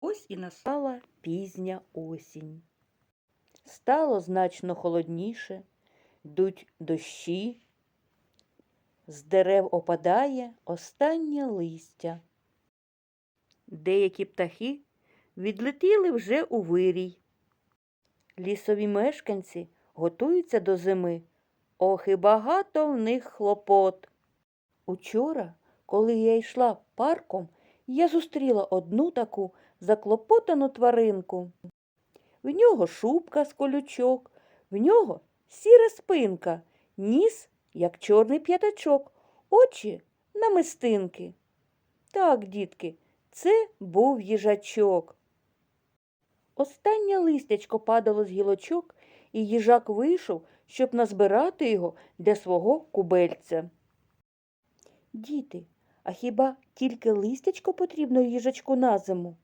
Ось і настала пізня осінь. Стало значно холодніше, йдуть дощі, з дерев опадає останнє листя. Деякі птахи відлетіли вже у вирій. Лісові мешканці готуються до зими. Ох, і багато в них хлопот. Учора, коли я йшла парком, я зустріла одну таку заклопотану тваринку. В нього шубка з колючок, в нього сіра спинка, ніс, як чорний п'ятачок, очі намистинки. Так, дітки, це був їжачок. Останнє листячко падало з гілочок, і їжак вийшов, щоб назбирати його для свого кубельця. Діти, а хіба тільки листячко потрібно їжачку на зиму?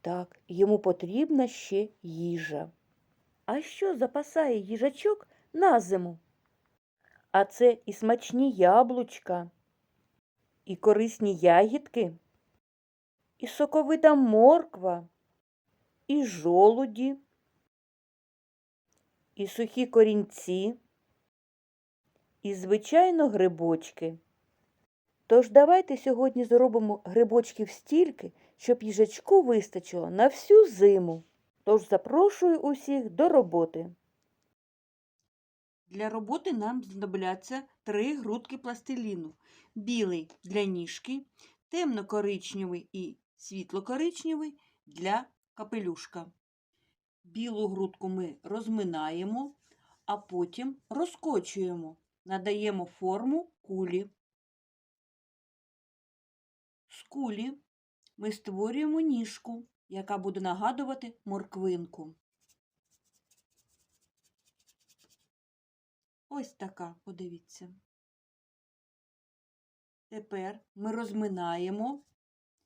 Так, йому потрібна ще їжа. А що запасає їжачок на зиму? А це і смачні яблучка, і корисні ягідки, і соковита морква, і жолуді, і сухі корінці, і, звичайно, грибочки. Тож давайте сьогодні зробимо грибочків стільки, щоб їжачку вистачило на всю зиму. Тож запрошую усіх до роботи. Для роботи нам знадобляться три грудки пластиліну. Білий для ніжки, темно-коричневий і світло-коричневий для капелюшка. Білу грудку ми розминаємо, а потім розкочуємо, надаємо форму кулі. З кулі ми створюємо ніжку, яка буде нагадувати морквинку. Ось така, подивіться. Тепер ми розминаємо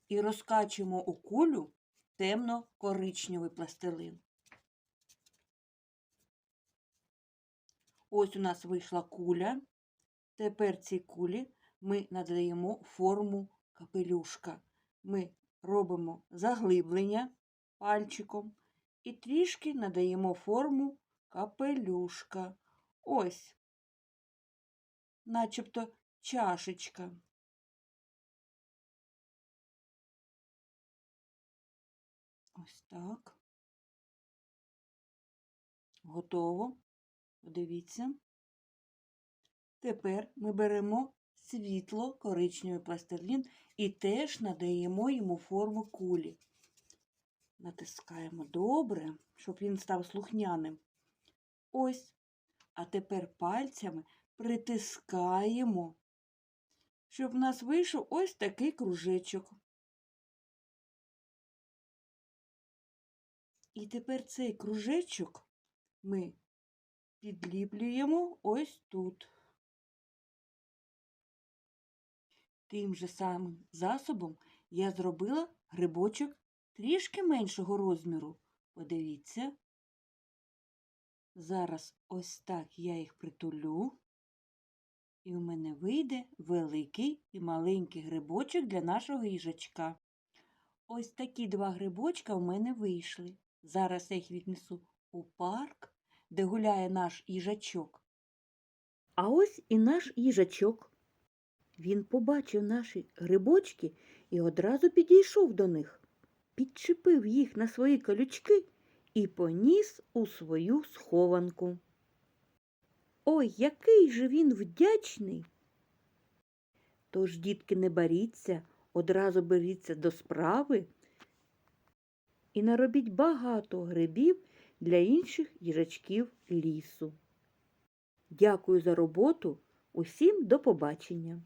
і розкачуємо у кулю темно-коричневий пластилин. Ось у нас вийшла куля. Тепер цій кулі ми надаємо форму капелюшка. Ми робимо заглиблення пальчиком і трішки надаємо форму капелюшка. Ось, начебто чашечка. Ось так. Готово. Подивіться. Тепер ми беремо світло коричневий пластилін і теж надаємо йому форму кулі. Натискаємо добре, щоб він став слухняним. Ось. А тепер пальцями притискаємо, щоб в нас вийшов ось такий кружечок. І тепер цей кружечок ми підліплюємо ось тут. Тим же самим засобом я зробила грибочок трішки меншого розміру. Подивіться. Зараз ось так я їх притулю, і у мене вийде великий і маленький грибочок для нашого їжачка. Ось такі два грибочка в мене вийшли. Зараз я їх віднесу у парк, де гуляє наш їжачок. А ось і наш їжачок. Він побачив наші грибочки і одразу підійшов до них, підчепив їх на свої колючки і поніс у свою схованку. Ой, який же він вдячний. Тож, дітки, не боріться, одразу беріться до справи і наробіть багато грибів для інших їжачків лісу. Дякую за роботу. Усім до побачення!